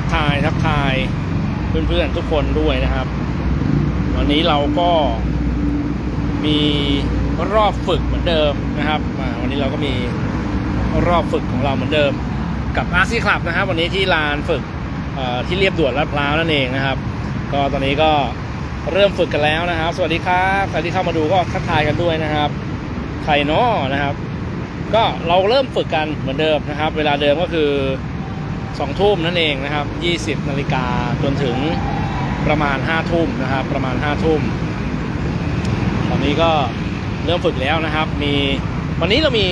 ทักทายเพื่อนๆทุกคนด้วยนะครับ วันนี้เราก็มีรอบฝึกเหมือนเดิมนะครับวันนี้เราก็มีรอบฝึกของเราเหมือนเดิม กับอาซีคลับนะครับ วันนี้ที่ลานฝึกที่เรียบด่วนลาดพร้าวนั่นเองนะครับ ก็ตอนนี้ก็เริ่มฝึกกันแล้วนะครับ สวัสดีครับใครที่เข้ามาดูก็ทักทายกันด้วยนะครับใครนาะนะครับ ก็เราเริ่มฝึกกันเหมือนเดิมนะครับ เวลาเดิมก็คือ 2ทุ่มนั่นเองนะครับ 20 นาฬิกาจนถึงประมาณ 5 ทุ่มนะครับ ประมาณ 5 ทุ่ม ตอนนี้ก็เริ่มฝึกแล้วนะครับ มีวันนี้เรามี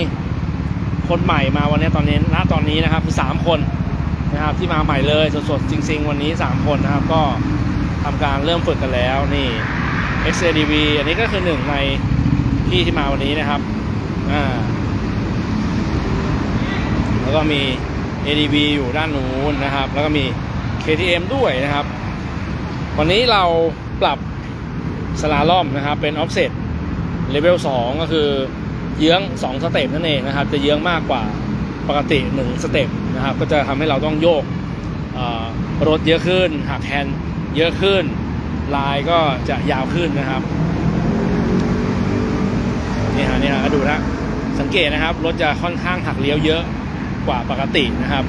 คนใหม่มาวันนี้ตอนนี้ณตอนนี้นะครับคือ 3 คนนะครับที่มาใหม่เลยสดๆจริง ๆ วันนี้ 3 คนนะครับก็ทำการเริ่มฝึกกันแล้วนี่ XADV อันนี้ก็คือหนึ่งในพี่ที่มาวันนี้นะครับอ่าแล้วก็มี ADV อยู่ด้านนู้นนะครับ แล้วก็มี KTM ด้วยนะครับ วันนี้เราปรับสลาล่อมนะครับ เป็น offset level 2ก็คือเยื้อง 2 สเต็ปนั่นเองนะครับ จะเยื้องมากกว่าปกติ 1 สเต็ปนะครับ ก็จะทำให้เราต้องโยกรถเยอะขึ้น หักแฮนด์เยอะขึ้น ลายก็จะยาวขึ้นนะครับนี่ฮะนี่ฮะก็ดูนะสังเกตนะครับ รถจะค่อนข้างหักเลี้ยวเยอะ กว่าปกตินะครับ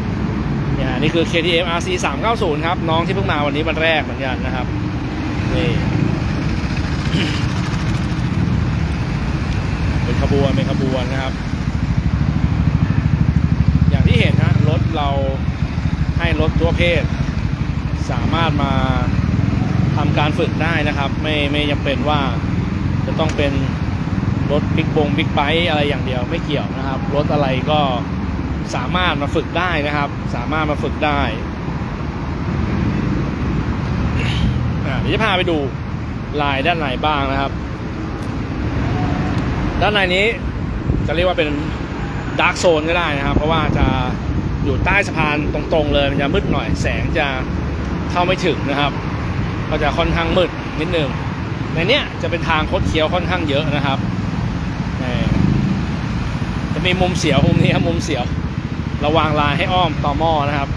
เนี่ยนี่คือ KTM RC 390 ครับ น้องที่เพิ่งมาวันนี้วันแรกเหมือนกันนะครับนี่เป็นขบวนเป็นขบวนนะครับ อย่างที่เห็นนะรถเราให้รถตัวเพศ สามารถมาทำการฝึกได้นะครับ ไม่ไม่จำเป็นว่าจะต้องเป็นรถบิ๊กบงบิ๊กไบค์อะไรอย่างเดียวไม่เกี่ยวนะครับ รถอะไรก็ สามารถมาฝึกได้นะครับ สามารถมาฝึกได้เดี๋ยวจะพาไปดูลายด้านในบ้างนะครับ ด้านในนี้จะเรียกว่าเป็นดาร์กโซนก็ได้นะครับ เพราะว่าจะอยู่ใต้สะพานตรงๆเลยมันจะมืดหน่อยแสงจะเข้าไม่ถึงนะครับ ก็จะค่อนข้างมืดนิดนึงในเนี้ยจะเป็นทางคดเคี้ยวค่อนข้างเยอะนะครับจะมีมุมเสียวมุมนี้ครับมุมเสียว ระวางลายให้อ้อมต่อหม้อนะครับ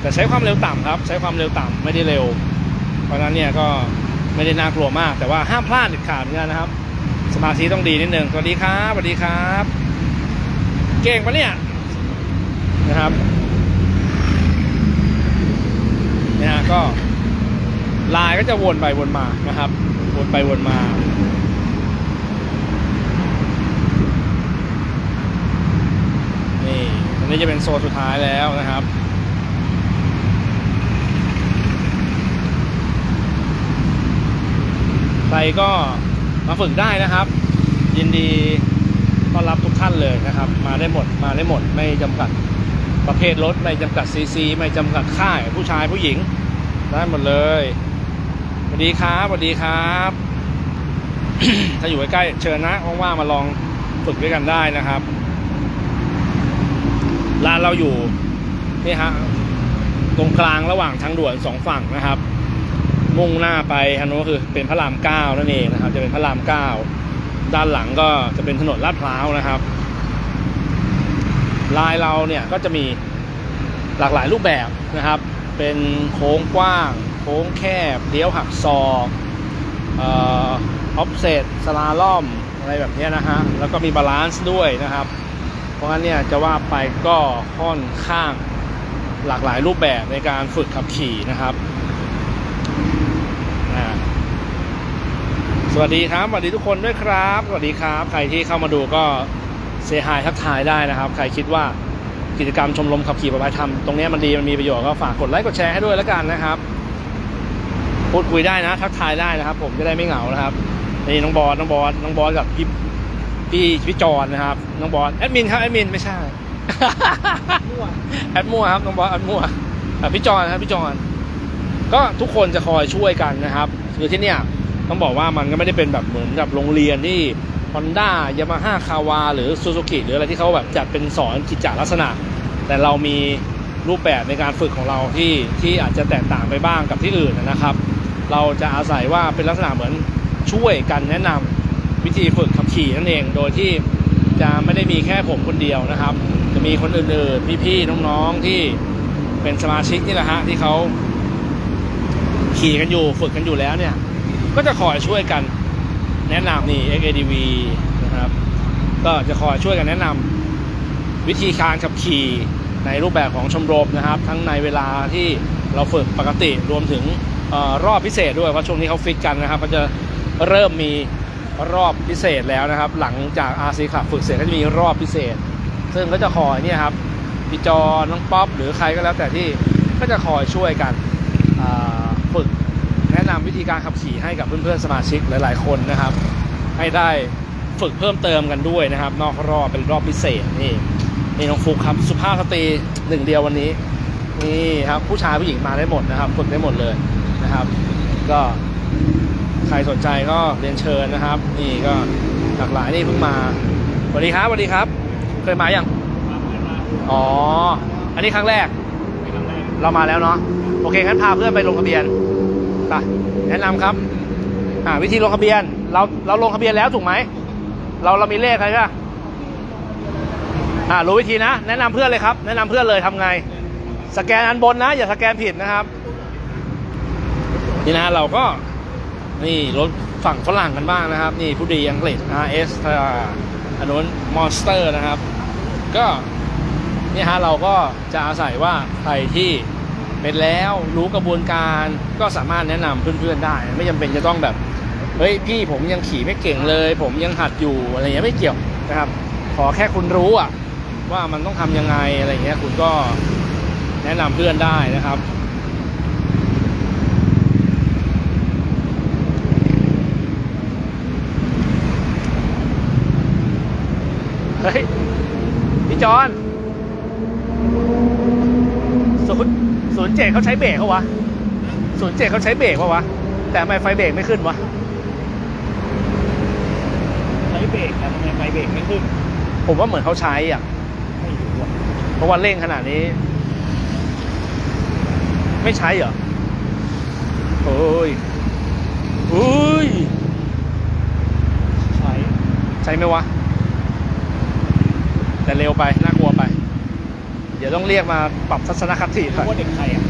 แต่ใช้ความเร็วต่ำครับ ใช้ความเร็วต่ำไม่ได้เร็ว เพราะฉะนั้นเนี่ยก็ไม่ได้น่ากลัวมาก แต่ว่าห้ามพลาดเด็ดขาดเหมือนกันนะครับ สมาธิต้องดีนิดนึงสวัสดีครับสวัสดีครับ เก่งปะเนี่ยนะครับเนี่ยก็ลายก็จะวนไปวนมานะครับ วนไปวนมา นี่อั นี้จะเป็นโซนสุดท้ายแล้วนะครับ ใครก็มาฝึกได้นะครับ ยินดีต้อนรับทุกท่านเลยนะครับ มาได้หมดมาได้หมดไม่จำกัดประเภทรถ ไม่จำกัดซีซีไม่จำกัดค่ายผู้ชายผู้หญิง ได้หมดเลยสวัสดีครับสวัสดีครับ ถ้าอยู่ใกล้ๆเชิญนะว่างๆมาลองฝึกด้วยกันได้นะครับานเราอยู่นี่ฮะตรงกลางระหว่างทางด่วนสองฝั่งนะครับ มุ่งหน้าไปทางโน้นก็คือเป็นพระรามเก้านั่นเองนะครับ จะเป็นพระรามเก้าด้านหลังก็จะเป็นถนนลาดพร้าวนะครับลายเราเนี่ยก็จะมีหลากหลายรูปแบบนะครับ เป็นโค้งกว้าง โค้งแคบเลี้ยวหักศอกออฟเซตสลาล่อมอะไรแบบนี้นะฮะ แล้วก็มีบาลานซ์ด้วยนะครับ เพราะงั้นเนี่ยจะว่าไปก็ค่อนข้างหลากหลายรูปแบบในการฝึกขับขี่นะครับ สวัสดีครับ สวัสดีทุกคนด้วยครับ สวัสดีครับ ใครที่เข้ามาดูก็เซฮายทักทายได้นะครับ ใครคิดว่ากิจกรรมชมรมขับขี่ประภัยธรรมตรงนี้มันดีมันมีประโยชน์ก็ฝากกดไลค์กดแชร์ให้ด้วยแล้วกันนะครับ พูดคุยได้นะ ทักทายได้นะครับ ผมจะได้ไม่เหงานะครับนี่น้องบอสน้องบอสน้องบอสกับพี่ พี่พี่จอนนะครับน้องบอสแอดมินครับแอดมินไม่ใช่แอดมั่วครับน้องบอสแอดมั่วพี่จอนครับพี่จอนก็ทุกคนจะคอยช่วยกันนะครับคือที่เนี่ยต้องบอกว่ามันก็ไม่ได้เป็นแบบเหมือนกับโรงเรียนที่ Honda Yamaha k a w a หรือ Suzuki หรืออะไรที่เขาแบบจัดเป็นสอนกิจจลักษณะ แต่เรามีรูปแบบในการฝึกของเราที่ที่อาจจะแตกต่างไปบ้างกับที่อื่นนะครับ เราจะอาศัยว่าเป็นลักษณะเหมือนช่วยกันแนะนำ วิธีฝึกขับขี่นั่นเอง โดยที่จะไม่ได้มีแค่ผมคนเดียวนะครับ จะมีคนอื่นๆ พี่ๆ น้องๆ ที่เป็นสมาชิกนี่แหละฮะที่เขาขี่กันอยู่ฝึกกันอยู่แล้วเนี่ย ก็จะคอยช่วยกันแนะนำนี่ XADV นะครับ ก็จะคอยช่วยกันแนะนำวิธีการขับขี่ในรูปแบบของชมรมนะครับ ทั้งในเวลาที่เราฝึกปกติรวมถึงออรอบพิเศษด้วยเพราะช่วงนี้เขาฟิตกันนะครับ ก็จะเริ่มมี รอบพิเศษแล้วนะครับ หลังจาก RC ขับฝึกเสร็จก็จะมีรอบพิเศษ ซึ่งก็จะคอยเนี่ยครับพี่จอน้องป๊อปหรือใครก็แล้วแต่ที่ก็จะคอยช่วยกันฝึกแนะนำวิธีการขับขี่ให้กับเพื่อนๆสมาชิกหลาย ๆ คนนะครับ ให้ได้ฝึกเพิ่มเติมกันด้วยนะครับ นอกรอบเป็นรอบพิเศษนี่นี่น้องฟุกครับสุภาพสตรีหนึ่งเดียววันนี้นี่ครับผู้ชายผู้หญิงมาได้หมดนะครับ ฝึกได้หมดเลยนะครับ ก็ ใครสนใจก็เรียนเชิญนะครับ นี่ก็หลากหลายนี่เพิ่งมาสวัสดีครับสวัสดีครับ เคยมาอย่างอ๋อ อันนี้ครั้งแรก เรามาแล้วเนาะโอเคงั้นพาเพื่อนไปลงทะเบียนไปแนะนำครับอ่าวิธีลงทะเบียน เราเราลงทะเบียนแล้วถูกไหมเราเรามีเลขอะไรใช่ปะอ่ารู้วิธีนะ แนะนำเพื่อนเลยครับ แนะนำเพื่อนเลยทำไง สแกนอันบนนะ อย่าสแกนผิดนะครับ นี่นะเราก็ นี่รถฝั่งฝรั่งกันบ้างนะครับ นี่ผู้ดีอังกฤษ RS อ่าอันนู้นมอนสเตอร์นะครับ ก็นี่ฮะเราก็จะอาศัยว่าใครที่เป็นแล้วรู้กระบวนการก็สามารถแนะนำเพื่อนๆได้ ไม่จำเป็นจะต้องแบบเฮ้ยพี่ผมยังขี่ไม่เก่งเลย ผมยังหัดอยู่อะไรเงี้ยไม่เกี่ยวนะครับ ขอแค่คุณรู้อะว่ามันต้องทำยังไงอะไรเงี้ยคุณก็แนะนำเพื่อนได้นะครับ เฮ้ย พี่จอนศูนย์ศูนย์เจ็ดเขาใช้เบรกเขาวะศูนย์เจ็ดเขาใช้เบรกปะวะ แต่ทำไมไฟเบรกไม่ขึ้นวะ ใช้เบรกแต่ทำไมไฟเบรกไม่ขึ้น ผมว่าเหมือนเขาใช้อะ ไม่รู้อะเพราะว่าเร่งขนาดนี้ ไม่ใช้เหรอ โอ้ยอุ้ย ใช้ ใช้ไหมวะ แต่เร็วไป น่ากลัวไป เดี๋ยวต้องเรียกมาปรับทัศนคติหน่อยว่าเด็กใครอะ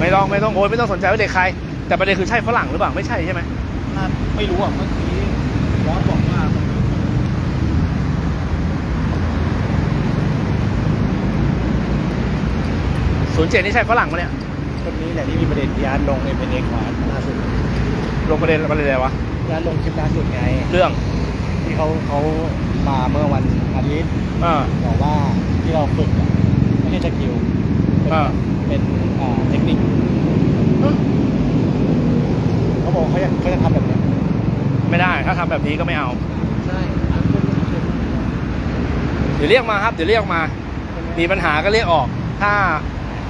ไม่ต้องไม่ต้องโอยไม่ต้องสนใจว่าเด็กใคร แต่ประเด็นคือใช่ฝรั่งหรือเปล่าไม่ใช่ใช่ไหมน่าไม่รู้อะเมื่อกี้บอสบอกว่าศูนย์เจ็ดนี่ใช่ฝรั่งปะเนี่ยคนนี้แหละที่มีประเด็นยานลงเอ็มเอ็กมาล่าสุดลงประเด็นประเด็นอะไรวะยานลงคลิปล่าสุดไง เรื่อง ที่เขาเขามาเมื่อวันอาทิตย์อ่า บอกว่าที่เราฝึกอะไม่ใช่สกิลเป็นอ่า เป็นอ่าเทคนิคเขาบอกเขาจะเขาจะทำแบบเนี้ยไม่ได้ ถ้าทำแบบนี้ก็ไม่เอา ใช่เดี๋ยวเรียกมาครับ เดี๋ยวเรียกมา มีปัญหาก็เรียกออก ถ้า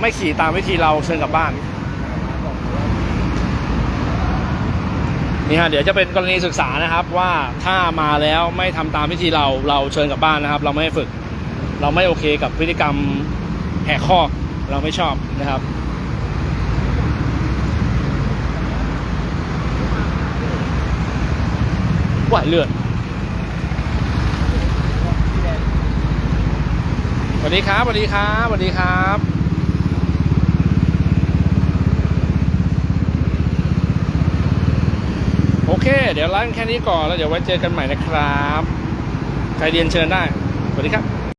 ไม่ขี่ตามวิธีเราเชิญกลับบ้าน นี่ฮะเดี๋ยวจะเป็นกรณีศึกษานะครับว่าถ้ามาแล้วไม่ทำตามวิธีเราเราเชิญกลับบ้านนะครับ เราไม่ให้ฝึก เราไม่โอเคกับพฤติกรรมแหกข้อเราไม่ชอบนะครับไหวเลือดสวัสดีครับสวัสดีครับสวัสดีครับ โอ เค เดี๋ยวร้านแค่นี้ก่อนแล้วเดี๋ยวไว้เจอกันใหม่นะครับ ใครเรียนเชิญได้ สวัสดีครับ